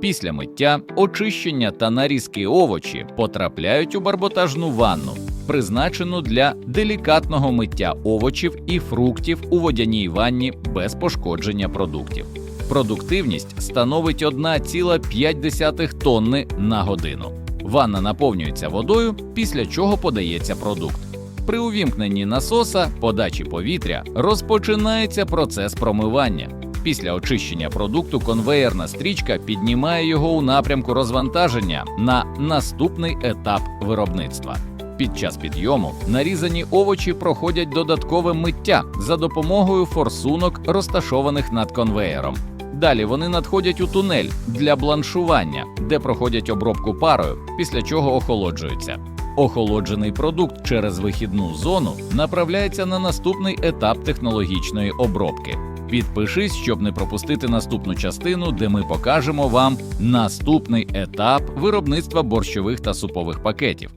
Після миття, очищення та нарізки овочі потрапляють у барботажну ванну, призначену для делікатного миття овочів і фруктів у водяній ванні без пошкодження продуктів. Продуктивність становить 1,5 тонни на годину. Ванна наповнюється водою, після чого подається продукт. При увімкненні насоса подачі повітря розпочинається процес промивання. Після очищення продукту конвеєрна стрічка піднімає його у напрямку розвантаження на наступний етап виробництва. Під час підйому нарізані овочі проходять додаткове миття за допомогою форсунок, розташованих над конвеєром. Далі вони надходять у тунель для бланшування, де проходять обробку парою, після чого охолоджуються. Охолоджений продукт через вихідну зону направляється на наступний етап технологічної обробки. Підпишись, щоб не пропустити наступну частину, де ми покажемо вам наступний етап виробництва борщових та супових пакетів.